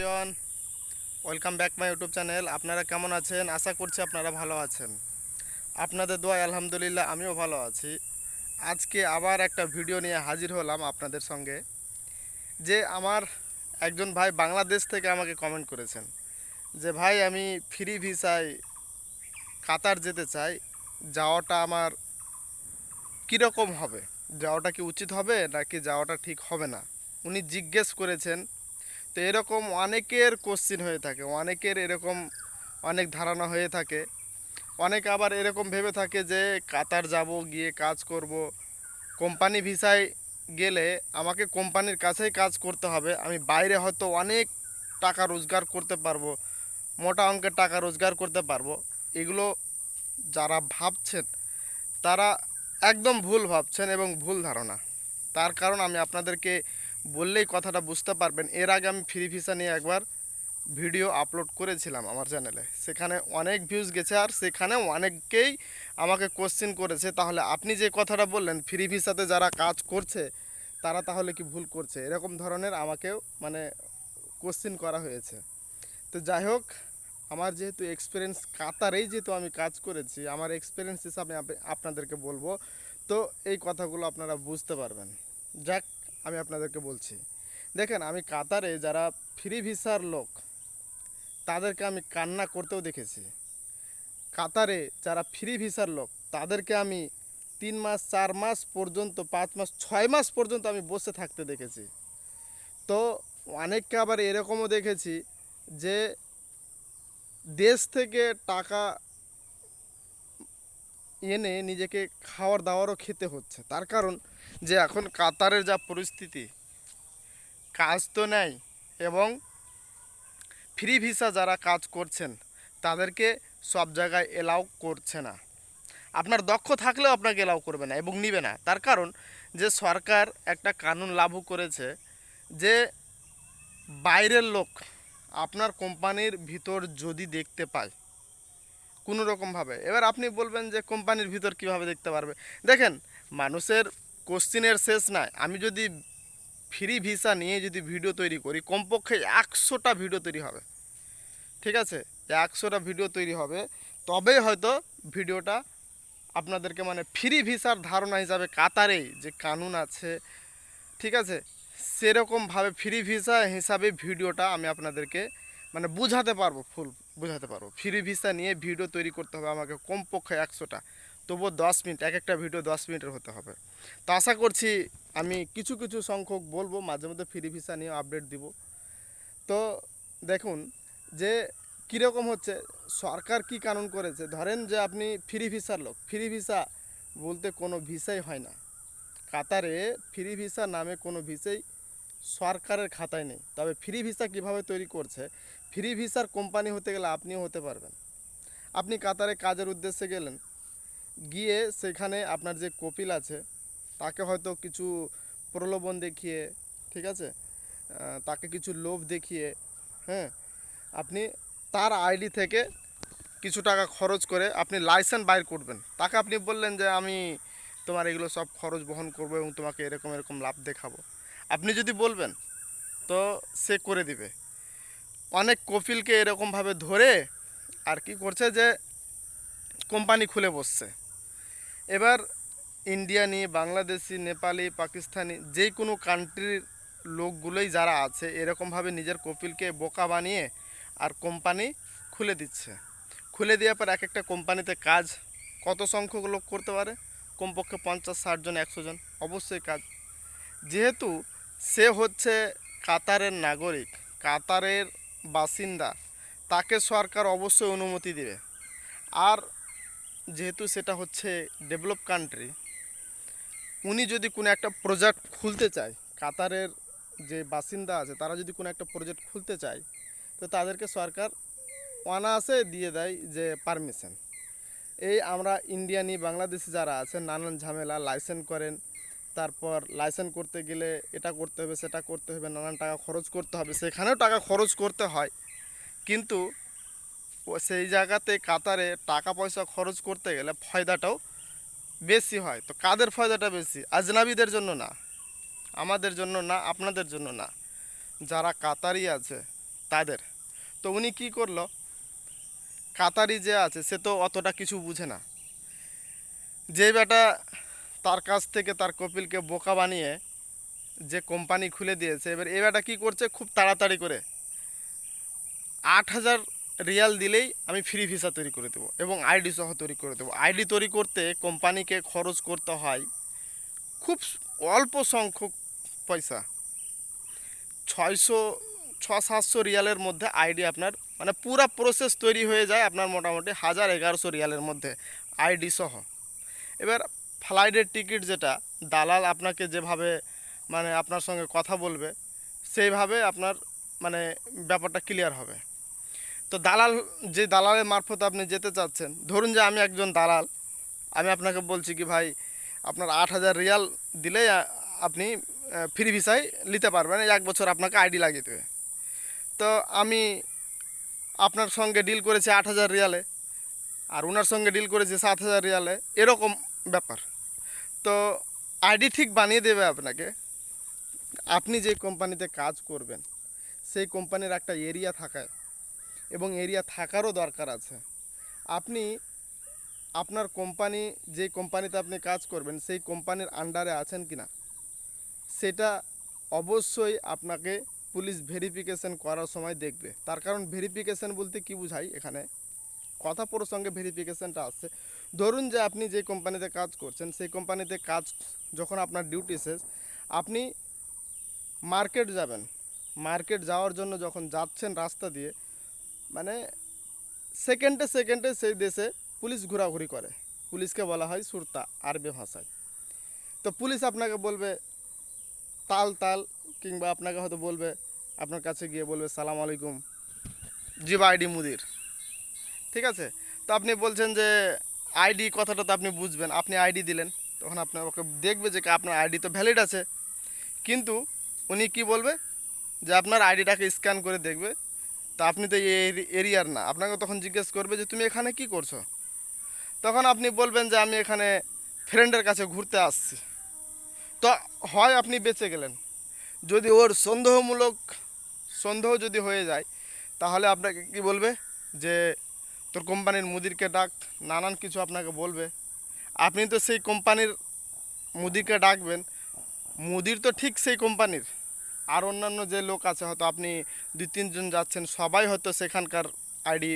Everyone, welcome back my YouTube channel. আপনারা কেমন আছেন? আশা করছি আপনারা ভালো আছেন। আপনাদের দোয়া, আলহামদুলিল্লাহ, আমিও ভালো আছি। আজকে আবার একটা ভিডিও নিয়ে হাজির হলাম আপনাদের সঙ্গে, যে আমার একজন ভাই বাংলাদেশ থেকে আমাকে কমেন্ট করেছেন, যে, ভাই, আমি ফ্রি ভিসায় কাতার যেতে চাই, যাওয়াটা আমার কীরকম হবে? যাওয়াটা কি উচিত হবে? নাকি যাওয়াটা ঠিক হবে না? উনি জিজ্ঞেস করেছেন তো এরকম অনেকের কোশ্চিন হয়ে থাকে, অনেকের এরকম অনেক ধারণা হয়ে থাকে। অনেক আবার এরকম ভেবে থাকে যে, কাতার যাব, গিয়ে কাজ করব। কোম্পানি ভিসায় গেলে আমাকে কোম্পানির কাছেই কাজ করতে হবে। আমি বাইরে হয়তো অনেক টাকা রোজগার করতে পারব, মোটা অঙ্কের টাকা রোজগার করতে পারব। এগুলো যারা ভাবছেন, তারা একদম ভুল ভাবছেন এবং ভুল ধারণা। তার কারণ আমি আপনাদেরকে বললেই কথাটা বুঝতে পারবেন। এর আগে আমি ফ্রি ভিসা নিয়ে একবার ভিডিও আপলোড করেছিলাম আমার চ্যানেলে সেখানে অনেক ভিউজ গেছে আর সেখানে অনেককেই আমাকে কোশ্চেন করেছে। তাহলে আপনি যে কথাটা বললেন ফ্রি ভিসাতে যারা কাজ করছে, তারা তাহলে কি ভুল করছে? এরকম ধরনের আমাকেও মানে কোশ্চেন করা হয়েছে। তো যাই হোক, আমার যেহেতু এক্সপিরিয়েন্স কাতারেই যেহেতু আমি কাজ করেছি, আমার এক্সপিরিয়েন্স হিসাবে আপনাদেরকে বলব। তো এই কথাগুলো আপনারা বুঝতে পারবেন। যাক আমি আপনাদেরকে বলছি। দেখেন, আমি কাতারে যারা ফ্রি ভিসার লোক, তাদেরকে আমি কান্না করতেও দেখেছি। কাতারে যারা ফ্রি ভিসার লোক, তাদেরকে আমি তিন মাস, চার মাস পর্যন্ত, পাঁচ মাস, ছয় মাস পর্যন্ত আমি বসে থাকতে দেখেছি। তো অনেককে আবার এরকমও দেখেছি যে, দেশ থেকে টাকা এনে নিজেকে খাওয়ার দাওয়ারও খেতে হচ্ছে। তার কারণ যে এখন কাতারের যা পরিস্থিতি, কাজ তো নেই এবং ফ্রি ভিসা যারা কাজ করছেন, তাদেরকে সব জায়গায় এলাও করছে না। আপনার দক্ষ থাকলেও আপনাকে এলাও করবে না এবং নিবে না। তার কারণ যে সরকার একটা কানুন লাগু করেছে যে বাইরের লোক আপনার কোম্পানির ভিতর যদি দেখতে পায়, কোনো রকমভাবে এবার আপনি বলবেন যে কোম্পানির ভিতর কীভাবে দেখতে পারবে? দেখেন, মানুষের কোশ্চিনের শেষ নাই। আমি যদি ফ্রি ভিসা নিয়ে যদি ভিডিও তৈরি করি, কমপক্ষে একশোটা ভিডিও তৈরি হবে। ঠিক আছে? একশোটা ভিডিও তৈরি হবে, তবেই হয়তো ভিডিওটা আপনাদেরকে মানে ফ্রি ভিসার ধারণা হিসাবে কাতারেই যে কানুন আছে, ঠিক আছে? সেরকমভাবে ফ্রি ভিসা হিসাবে ভিডিওটা আমি আপনাদেরকে মানে বুঝাতে পারব, ফুল বুঝাতে পারব। ফ্রি ভিসা নিয়ে ভিডিও তৈরি করতে হবে আমাকে কমপক্ষে একশোটা। তবুও দশ মিনিট, এক একটা ভিডিও দশ মিনিটের হতে হবে। তো আশা করছি আমি কিছু কিছু সংখ্যক বলব, মাঝে মধ্যে ফ্রি ভিসা নিয়ে আপডেট দিব। তো দেখুন যে কীরকম হচ্ছে, সরকার কি কানুন করেছে? ধরেন যে আপনি ফ্রি ভিসার লোক ফ্রি ভিসা বলতে কোনো ভিসাই হয় না। কাতারে ফ্রি ভিসা নামে কোনো ভিসাই সরকারের খাতায় নেই। তবে ফ্রি ভিসা কীভাবে তৈরি করছে? ফ্রি ভিসার কোম্পানি হতে গেলে আপনিও হতে পারবেন। আপনি কাতারে কাজের উদ্দেশ্যে গেলেন গিয়ে সেখানে আপনার যে কপিল আছে, তাকে হয়তো কিছু প্রলোভন দেখিয়ে, ঠিক আছে? তাকে কিছু লোভ দেখিয়ে হ্যাঁ আপনি তার আইডি থেকে কিছু টাকা খরচ করে আপনি লাইসেন্স বাইর করবেন। তাকে আপনি বললেন যে, আমি তোমার এগুলো সব খরচ বহন করব এবং তোমাকে এরকম এরকম লাভ দেখাবো। আপনি যদি বলবেন, তো সে করে দিবে। অনেক কপিলকে এরকমভাবে ধরে আর কি করছে যে, কোম্পানি খুলে বসছে। এবার ইন্ডিয়ানি বাংলাদেশি, নেপালি, পাকিস্তানি যে কোনো কান্ট্রির লোকগুলোই যারা আছে, এরকমভাবে নিজের কপিলকে বোকা বানিয়ে আর কোম্পানি খুলে দিচ্ছে। খুলে দেওয়ার পর এক একটা কোম্পানিতে কাজ কত সংখ্যক লোক করতে পারে? কমপক্ষে পঞ্চাশ, ষাট জন, একশো জন, অবশ্যই কাজ। যেহেতু সে হচ্ছে কাতারের নাগরিক, কাতারের বাসিন্দা, তাকে সরকার অবশ্যই অনুমতি দেবে। আর যেহেতু সেটা হচ্ছে ডেভেলপ কান্ট্রি উনি যদি কোনো একটা প্রজেক্ট খুলতে চায়, কাতারের যে বাসিন্দা আছে, তারা যদি কোনো একটা প্রজেক্ট খুলতে চায়, তো তাদেরকে সরকার অনায়াসে দিয়ে দেয় যে পারমিশন এই আমরা ইন্ডিয়ানি বাংলাদেশি যারা আছে নানান ঝামেলা লাইসেন্স করেন, তারপর লাইসেন্স করতে গেলে এটা করতে হবে, সেটা করতে হবে, নানান টাকা খরচ করতে হবে, সেখানেও টাকা খরচ করতে হয়। কিন্তু সেই জায়গাতে কাতারে টাকা পয়সা খরচ করতে গেলে ফয়দাটাও বেশি হয়। তো কাদের ফয়দাটা বেশি? আজনাবিদের জন্য না। আমাদের জন্য না, আপনাদের জন্য না। যারা কাতারি আছে, তাদের। তো উনি কি করল? কাতারি যে আছে, সে তো অতটা কিছু বুঝে না। যে বেটা তার কাছ থেকে তার কপিলকে বোকা বানিয়ে যে কোম্পানি খুলে দিয়েছে, এবার এ বেটা কী করছে? খুব তাড়াতাড়ি করে। আট হাজার রিয়াল দিলেই আমি ফ্রি ভিসা তৈরি করে দেবো এবং আইডি সহ তৈরি করে দেবো। আইডি তৈরি করতে কোম্পানিকে খরচ করতে হয় খুব অল্প সংখ্যক পয়সা। ছয়শো ছ সাতশো রিয়ালের মধ্যে আইডি আপনার মানে পুরা প্রসেস তৈরি হয়ে যায় আপনার মোটামুটি হাজার এগারোশো রিয়ালের মধ্যে আইডি সহ। এবার ফ্লাইটের টিকিট যেটা, দালাল আপনাকে যেভাবে মানে আপনার সঙ্গে কথা বলবে, সেইভাবে আপনার মানে ব্যাপারটা ক্লিয়ার হবে। তো দালাল, যে দালালের মারফত আপনি যেতে চাচ্ছেন, ধরুন যে আমি একজন দালাল, আমি আপনাকে বলছি কি ভাই, আপনার আট হাজার রিয়াল দিলে আপনি ফ্রি ভিসায় নিতে পারবেন এক বছর আপনাকে আইডি লাগিয়ে দেবে। তো আমি আপনার সঙ্গে ডিল করেছি আট হাজার রিয়ালে, আর ওনার সঙ্গে ডিল করেছি সাত হাজার রিয়ালে, এরকম ব্যাপার। তো আইডি ঠিক বানিয়ে দেবে আপনাকে, আপনি যে কোম্পানিতে কাজ করবেন, সেই কোম্পানির একটা এরিয়া থাকায় এবং এরিয়া থাকারও দরকার আছে। আপনি আপনার কোম্পানি, যে কোম্পানিতে আপনি কাজ করবেন, সেই কোম্পানির আন্ডারে আছেন কি না সেটা অবশ্যই আপনাকে পুলিশ ভেরিফিকেশন করার সময় দেখবে। তার কারণ ভেরিফিকেশন বলতে কি বোঝাই এখানে? কথা প্রসঙ্গে ভেরিফিকেশনটা আসছে। ধরুন যে আপনি যে কোম্পানিতে কাজ করছেন, সেই কোম্পানিতে কাজ যখন আপনার ডিউটি শেষ, আপনি মার্কেট যাবেন। মার্কেট যাওয়ার জন্য যখন যাচ্ছেন রাস্তা দিয়ে মানে সেকেন্ডে সেকেন্ডে সেই দেশে পুলিশ ঘোরাঘুরি করে। পুলিশকে বলা হয় সুরতা, আরবি ভাষায়। তো পুলিশ আপনাকে বলবে, তাল তাল, কিংবা আপনাকে হয়তো বলবে, আপনার কাছে গিয়ে বলবে, সালাম আলাইকুম, জিবা আইডি মুদির। ঠিক আছে? তো আপনি বলছেন যে, আইডি কথাটা তো আপনি বুঝবেন, আপনি আইডি দিলেন। তখন আপনার ওকে দেখবে যে আপনার আইডি তো ভ্যালিড আছে। কিন্তু উনি কি বলবে? যে আপনার আইডিটাকে স্ক্যান করে দেখবে তা আপনি তো এরিয়ার না। আপনাকে তখন জিজ্ঞেস করবে যে, তুমি এখানে কি করছ? তখন আপনি বলবেন যে, আমি এখানে ফ্রেন্ডের কাছে ঘুরতে আসছি। তো হয় আপনি বেঁচে গেলেন। যদি ওর সন্দেহমূলক সন্দেহ যদি হয়ে যায়, তাহলে আপনাকে কি বলবে? যে, তোর কোম্পানির মুদিরকে ডাক, নানান কিছু আপনাকে বলবে। আপনি তো সেই কোম্পানির মুদিরকে ডাকবেন। মুদির তো ঠিক সেই কোম্পানির। আর অন্যান্য যে লোক আছে, হয়তো আপনি দুই, তিনজন যাচ্ছেন, সবাই হয়তো সেখানকার আইডি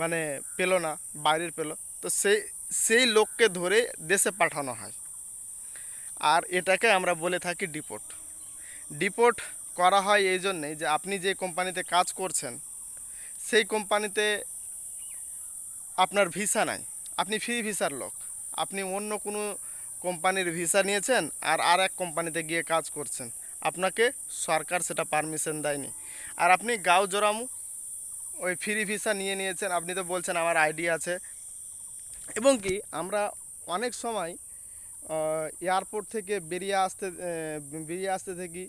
মানে পেল না, বাইরের পেল। তো সেই সেই লোককে ধরে দেশে পাঠানো হয়। আর এটাকে আমরা বলে থাকি ডিপোর্ট। ডিপোর্ট করা হয় এই জন্যেই যে আপনি যে কোম্পানিতে কাজ করছেন, সেই কোম্পানিতে আপনার ভিসা নাই। আপনি ফ্রি ভিসার লোক। আপনি অন্য কোনো কোম্পানির ভিসা নিয়েছেন আর আর এক কোম্পানিতে গিয়ে কাজ করছেন। আপনাকে সরকার সেটা পারমিশন দেয়নি। আর আপনি গাও জোরামু ওই ফ্রি ভিসা নিয়ে নিয়েছেন, আপনি তো বলছেন আমার আইডি আছে। এবং কি, আমরা অনেক সময় এয়ারপোর্ট থেকে বেরিয়ে আসতে বেরিয়ে আসতে দেখি,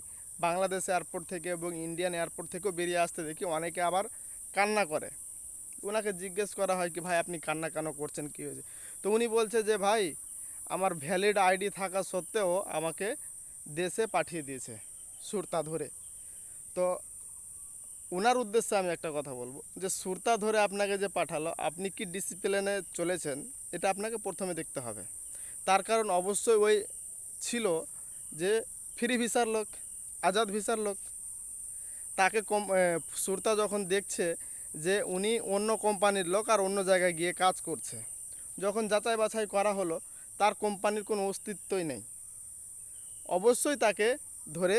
বাংলাদেশ এয়ারপোর্ট থেকে এবং ইন্ডিয়ান এয়ারপোর্ট থেকেও বেরিয়ে আসতে দেখি, অনেকে আবার কান্না করে। ওনাকে জিজ্ঞেস করা হয় কি, ভাই, আপনি কান্না কেন করছেন? কী হয়েছে? তো উনি বলছে যে, ভাই, আমার ভ্যালিড আইডি থাকা সত্ত্বেও আমাকে দেশে পাঠিয়ে দিয়েছে সুরতা ধরে। তো ওনার উদ্দেশ্যে আমি একটা কথা বলব যে সুরতা ধরে আপনাকে যে পাঠালো, আপনি কি ডিসিপ্লিনে চলেছেন? এটা আপনাকে প্রথমে দেখতে হবে। তার কারণ অবশ্যই ওই ছিল যে ফ্রি ভিসার লোক, আজাদ ভিসার লোক। তাকে কম সুরতা যখন দেখছে যে উনি অন্য কোম্পানির লোক আর অন্য জায়গায় গিয়ে কাজ করছে, যখন যাচাই বাছাই করা হলো, তার কোম্পানির কোনো অস্তিত্বই নেই। অবশ্যই তাকে ধরে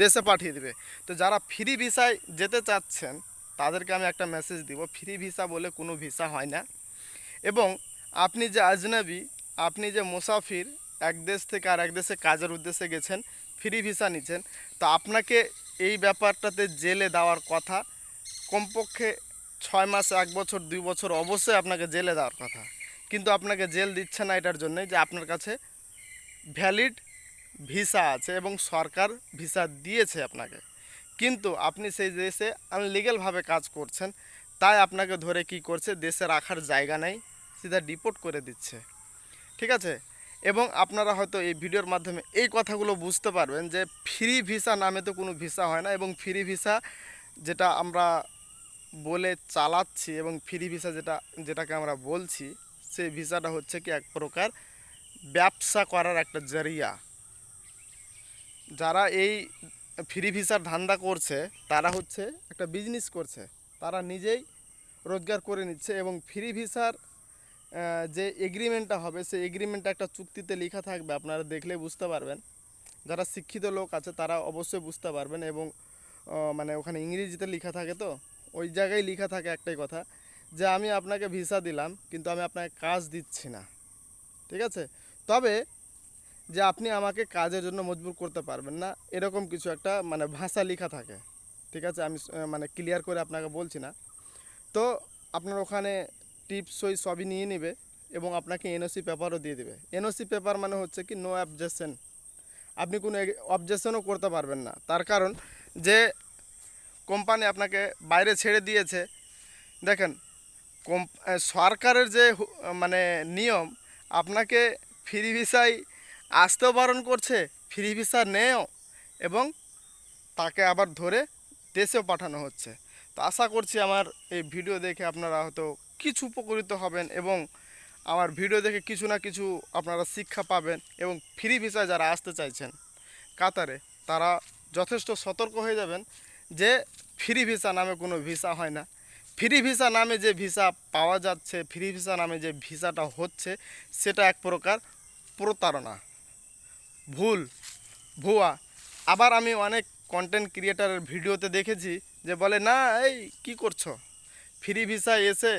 দেশে পাঠিয়ে দেবে। তো যারা ফ্রি ভিসায় যেতে চাচ্ছেন, তাদেরকে আমি একটা মেসেজ দিব। ফ্রি ভিসা বলে কোনো ভিসা হয় না। এবং আপনি যে আজনাবি, আপনি যে মুসাফির, এক দেশ থেকে আর এক দেশে কাজের উদ্দেশ্যে গেছেন ফ্রি ভিসা নিচ্ছেন, তো আপনাকে এই ব্যাপারটাতে জেলে দেওয়ার কথা, কমপক্ষে ছয় মাস, এক বছর, দুই বছর অবশ্যই আপনাকে জেলে দেওয়ার কথা। কিন্তু আপনাকে জেল দিচ্ছে না এটার জন্যে যে আপনার কাছে ভ্যালিড ভিসা আছে এবং সরকার ভিসা দিয়েছে আপনাকে। কিন্তু আপনি সেই দেশে আনলিগেলভাবে কাজ করছেন, তাই আপনাকে ধরে কি করছে, দেশে রাখার জায়গা নেই, সিধা ডিপোর্ট করে দিচ্ছে। ঠিক আছে? এবং আপনারা হয়তো এই ভিডিওর মাধ্যমে এই কথাগুলো বুঝতে পারবেন যে ফ্রি ভিসা নামে তো কোনো ভিসা হয় না এবং ফ্রি ভিসা যেটা আমরা বলে চালাচ্ছি এবং ফ্রি ভিসা যেটা, যেটাকে আমরা বলছি, সেই ভিসাটা হচ্ছে কি এক প্রকার ব্যবসা করার একটা জরিয়া। যারা এই ফ্রি ভিসার ধান্দা করছে, তারা হচ্ছে একটা বিজনেস করছে। তারা নিজেই রোজগার করে নিচ্ছে এবং ফ্রি ভিসার যে এগ্রিমেন্টটা হবে, সেই এগ্রিমেন্টটা একটা চুক্তিতে লেখা থাকবে, আপনারা দেখলে বুঝতে পারবেন। যারা শিক্ষিত লোক আছে, তারা অবশ্যই বুঝতে পারবেন এবং মানে ওখানে ইংরেজিতে লেখা থাকে তো, ওই জায়গায় লেখা থাকে একটাই কথা যে, আমি আপনাকে ভিসা দিলাম, কিন্তু আমি আপনাকে কাজ দিচ্ছি না। ঠিক আছে? তবে যে আপনি আমাকে কাজের জন্য মজবুর করতে পারবেন না। এরকম কিছু একটা মানে ভাষা লেখা থাকে। ঠিক আছে? আমি মানে ক্লিয়ার করে আপনাকে বলছি না। তো আপনার ওখানে টিপস সই সবই নিয়ে নেবে এবং আপনাকে এনওসি পেপারও দিয়ে দেবে। এনওসি পেপার মানে হচ্ছে কি নো অবজেকশন আপনি কোনো অবজেকশনও করতে পারবেন না। তার কারণ যে কোম্পানি আপনাকে বাইরে ছেড়ে দিয়েছে, দেখেন সরকারের যে মানে নিয়ম, আপনাকে ফ্রি ভিসায় আসতেও বারণ করছে, ফ্রি ভিসা নেও এবং তাকে আবার ধরে দেশেও পাঠানো হচ্ছে। তো আশা করছি আমার এই ভিডিও দেখে আপনারা হয়তো কিছু উপকৃত হবেন এবং আমার ভিডিও দেখে কিছু না কিছু আপনারা শিক্ষা পাবেন এবং ফ্রি ভিসায় যারা আসতে চাইছেন কাতারে, তারা যথেষ্ট সতর্ক হয়ে যাবেন যে ফ্রি ভিসা নামে কোনো ভিসা হয় না। ফ্রি ভিসা নামে যে ভিসা পাওয়া যাচ্ছে, ফ্রি ভিসা নামে যে ভিসাটা হচ্ছে, সেটা এক প্রকার প্রতারণা। ভুল, ভুয়া। আবার আমি অনেক কন্টেন্ট ক্রিয়েটারের ভিডিওতে দেখেছি যে বলে, না, এই কি করছ? ফ্রি ভিসা এসে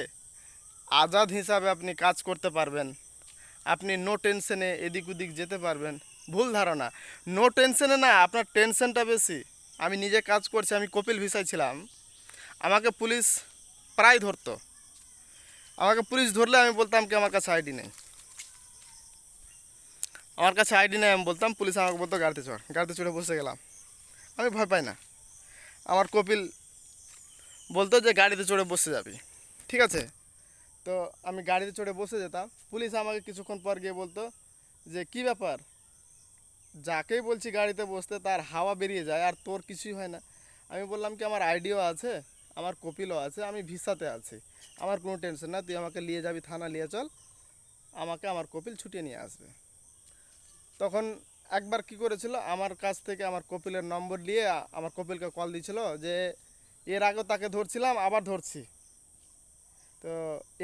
আজাদ হিসাবে আপনি কাজ করতে পারবেন। আপনি নো টেনশনে এদিক ওদিক যেতে পারবেন। ভুল ধারণা। নো টেনশনে না, আপনার টেনশনটা বেশি। আমি নিজে কাজ করছি, আমি কপিল ভিসায় ছিলাম। আমাকে পুলিশ প্রায় ধরতো। আমাকে পুলিশ ধরলে আমি বলতাম কি, আমার কাছে আইডি নেই। আমার কাছে আইডি নেই, আমি বলতাম, পুলিশ আমাকে বলতো গাড়িতে চড়। গাড়িতে চড়ে বসে গেলাম। আমি ভয় পাই না। আমার কপিল বলতো যে, গাড়িতে চড়ে বসে যাবি। ঠিক আছে? তো আমি গাড়িতে চড়ে বসে যেতাম। পুলিশ আমাকে কিছুক্ষণ পর গিয়ে বলতো যে, কি ব্যাপার? যাকেই বলছি গাড়িতে বসতে, তার হাওয়া বেরিয়ে যায় আর তোর কিছুই হয় না। আমি বললাম কি, আমার আইডিও আছে, আমার কপিলও আছে, আমি ভিসাতে আছি। আমার কোনো টেনশন না, তুই আমাকে নিয়ে যাবি, থানা নিয়ে চল। আমাকে আমার কপিল ছুটিয়ে নিয়ে আসবে। তখন একবার কি করেছিল আমার কাছ থেকে আমার কপিলের নম্বর নিয়ে আমার কপিলকে কল দিয়েছিল যে এর আগেও তাকে ধরছিলাম আবার ধরছি। তো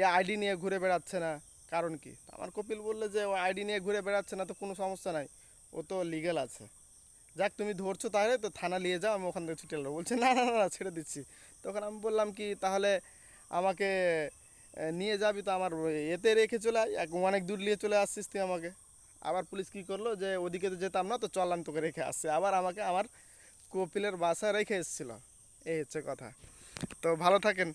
এ আইডি নিয়ে ঘুরে বেড়াচ্ছে না কারণ কি? আমার কপিল বললে যে ও আইডি নিয়ে ঘুরে বেড়াচ্ছে না তো কোনো সমস্যা নাই। ও তো লিগেল আছে। যাক তুমি ধরছো তাহলে তো থানা নিয়ে যাও আমি ওখান থেকে ছুটে এলো বলছে না না না না, ছেড়ে দিচ্ছি। তখন আমি বললাম কি তাহলে আমাকে নিয়ে যাবি তো আমার এতে রেখে চলে আয় এক অনেক দূর নিয়ে চলে আসছিস তুই আমাকে। আবার পুলিশ কি করল যে, ওদিকে তো যেতাম না, তো চললাম তোকে রেখে আসছে। আবার আমাকে আমার কপিলের বাসায় রেখে এসেছিল। এই হচ্ছে কথা। তো ভালো থাকেন।